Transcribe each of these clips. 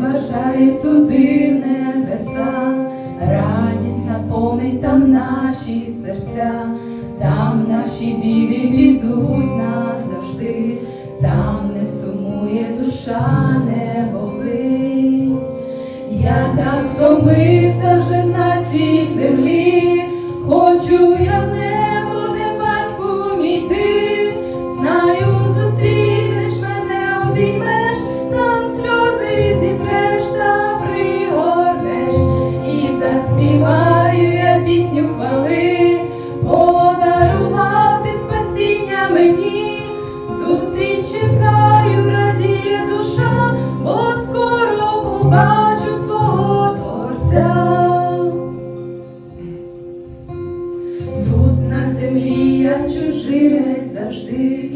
Вирушає туди небеса, радість наповнить там наші серця, там наші біди підуть назавжди, там не сумує душа, не болить. Я так втомився вже на цій землі, чужинець завжди,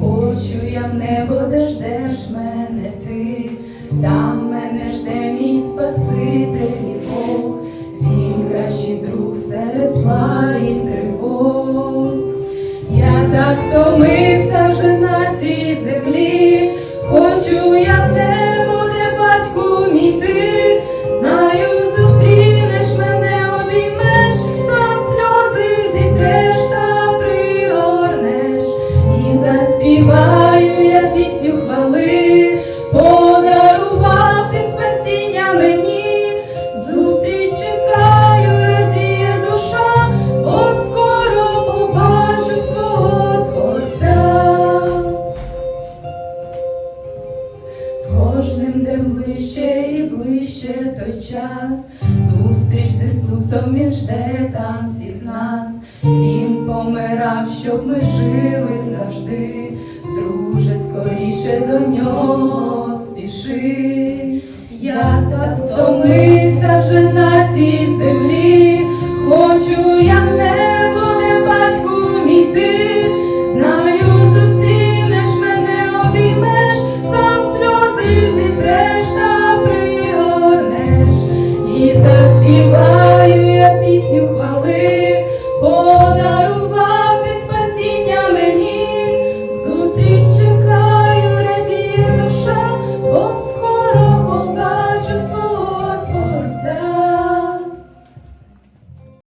хочу я в небо, де ждеш мене ти, там мене жде мій Спаситель і Бог, він кращий друг серед зла і тривог. Я так втомився ближче і ближче той час, зустріч з Ісусом Він жде там всіх нас, Він помирав, щоб ми жили завжди, друже, скоріше до нього спіши. Я так втомився вже на цій землі, Співаю я пісню.